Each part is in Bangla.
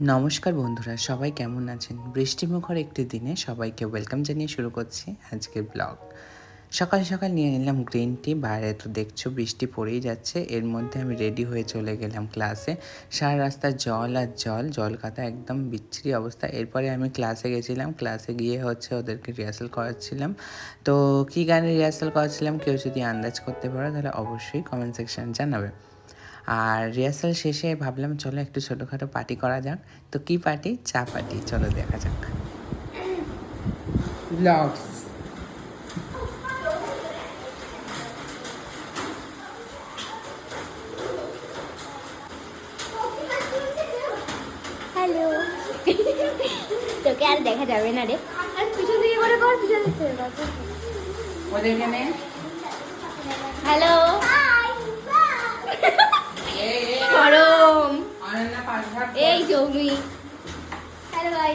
নমস্কার বন্ধুরা, সবাই কেমন আছেন? বৃষ্টিমুখর একটি দিনে সবাইকে ওয়েলকাম জানিয়ে শুরু করছি আজকের ব্লগ সকাল সকাল নিয়ে নিলাম গ্রিন টি বাইরে তো দেখছ বৃষ্টি পড়েই যাচ্ছে, এর মধ্যে আমি রেডি হয়ে চলে গেলাম ক্লাসে সারা রাস্তা জল আর জল জল কাতা একদম বিচ্ছিরি অবস্থা। এরপরে আমি ক্লাসে গেছিলাম ক্লাসে গিয়ে হচ্ছে ওদেরকে রিহার্সাল করাচ্ছিলাম। তো কী গানে রিহার্সাল করাচ্ছিলাম, কেউ যদি আন্দাজ করতে পারো তাহলে অবশ্যই কমেন্ট সেকশন জানাবে। আর রিহার্সাল শেষে ভাবলাম চলো একটু ছোটোখাটো পার্টি করা যাক। তো কি পার্টি চা পার্টি চলো দেখা যাক। ব্লগস হ্যালো তোকে আর দেখা যাবে না রে। পিছন দিকে করে কর পিছন দিকে করে কর হ্যালো গরম এই জমি হ্যালো ভাই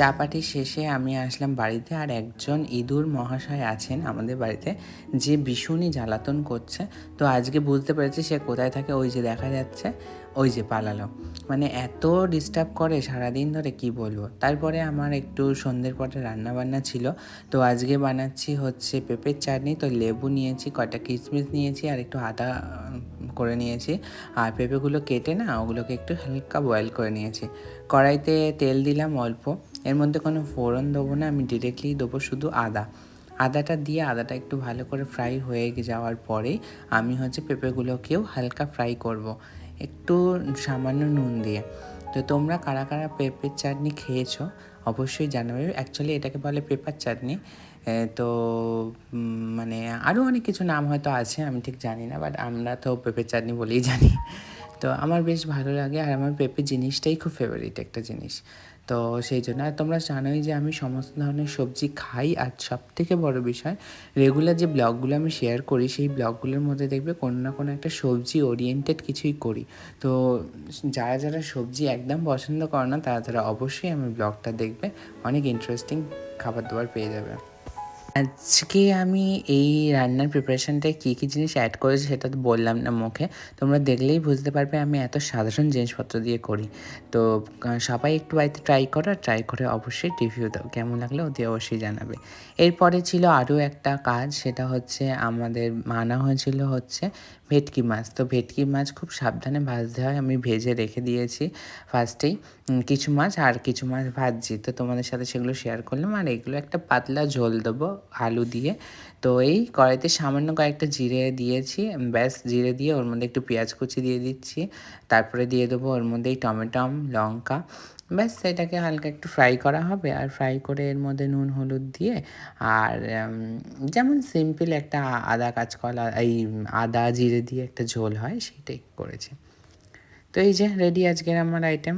চা পাটি শেষে আমি আসলাম বাড়িতে আর একজন ইঁদুর মহাশয় আছেন আমাদের বাড়িতে, যে ভীষণই জ্বালাতন করছে। তো আজকে বুঝতে পেরেছি সে কোথায় থাকে, ওই যে দেখা যাচ্ছে, ওই যে পালালো। মানে এত ডিস্টার্ব করে সারাদিন ধরে, কি বলব? তারপরে আমার একটু সন্ধ্যের পরে রান্না বান্না ছিল। তো আজকে বানাচ্ছি হচ্ছে পেঁপের চাটনি, তো লেবু নিয়েছি, কয়টা কিশমিশ নিয়েছি, আর একটু আদা করে নিয়েছি। আর পেঁপেগুলো কেটে না, ওগুলোকে একটু হালকা বয়েল করে নিয়েছি। কড়াইতে তেল দিলাম অল্প। এর মধ্যে কোনো ফোড়ন দেবো না, আমি ডিরেক্টলি দেবো শুধু আদা। আদাটা দিয়ে আদাটা একটু ভালো করে ফ্রাই হয়ে যাওয়ার পরেই আমি হচ্ছে পেঁপেগুলোকেও হালকা ফ্রাই করব। একটু সামান্য নুন দিয়ে। তো তোমরা কারা কারা পেঁপের চাটনি খেয়েছো, অবশ্যই জানাবে। অ্যাকচুয়ালি এটাকে বলে পেপার চাটনি। তো মানে আরও অনেক কিছু নাম হয়তো আছে, আমি ঠিক জানি না বাট আমরা তো পেঁপের চাটনি বলেই জানি। তো আমার বেশ ভালো লাগে আর আমার পেঁপে জিনিসটাই খুব ফেভারিট একটা জিনিস। তো সেই জন্য আর তোমরা জানোই যে আমি সমস্ত ধরনের সবজি খাই আর সব থেকে বড় বিষয় রেগুলার যে ব্লগগুলো আমি শেয়ার করি, সেই ব্লগগুলোর মধ্যে দেখবে কোনো না কোনো একটা সবজি ওরিয়েন্টেড কিছুই করি। তো যারা যারা সবজি একদম পছন্দ করে না, তারা তারা অবশ্যই আমার ব্লগটা দেখবে, অনেক ইন্টারেস্টিং খাবার দাবার পেয়ে যাবে। আজকে আমি এই রান্নার প্রিপারেশানটায় কী কী জিনিস অ্যাড করেছি সেটা তো বললাম না মুখে। তোমরা দেখলেই বুঝতে পারবে আমি এত সাধারণ জিনিসপত্র দিয়ে করি। তো সবাই একটু বাড়িতে ট্রাই করো, আর ট্রাই করে অবশ্যই রিভিউ দাও। কেমন লাগলে ওদের অবশ্যই জানাবে। এরপরে ছিল আরও একটা কাজ, সেটা হচ্ছে আমাদের মানা হয়েছিল হচ্ছে ভেটকি মাছ। তো ভেটকি মাছ খুব সাবধানে ভাজতে হয়। আমি ভেজে রেখে দিয়েছি ফার্স্টেই কিছু মাছ আর কিছু মাছ ভাজছি। তো তোমাদের সাথে সেগুলো শেয়ার করলাম। আর এগুলো একটা পাতলা ঝোল দেবো আলু দিয়ে। তো এই কড়াইতে সামান্য কয়েকটা জিরে দিয়েছি। ব্যাস, জিরে দিয়ে ওর মধ্যে একটু পেঁয়াজ কুচি দিয়ে দিচ্ছি। তারপরে দিয়ে দেবো ওর মধ্যে এই টমেটম, লঙ্কা। ব্যাস সেটাকে হালকা একটু ফ্রাই করা হবে আর ফ্রাই করে এর মধ্যে নুন, হলুদ দিয়ে আর যেমন সিম্পল একটা আদা কাঁচকলা, এই আদা জিরে দিয়ে একটা ঝোল হয়, সেটাই করেছি। তো এই যে রেডি আজকের আমার আইটেম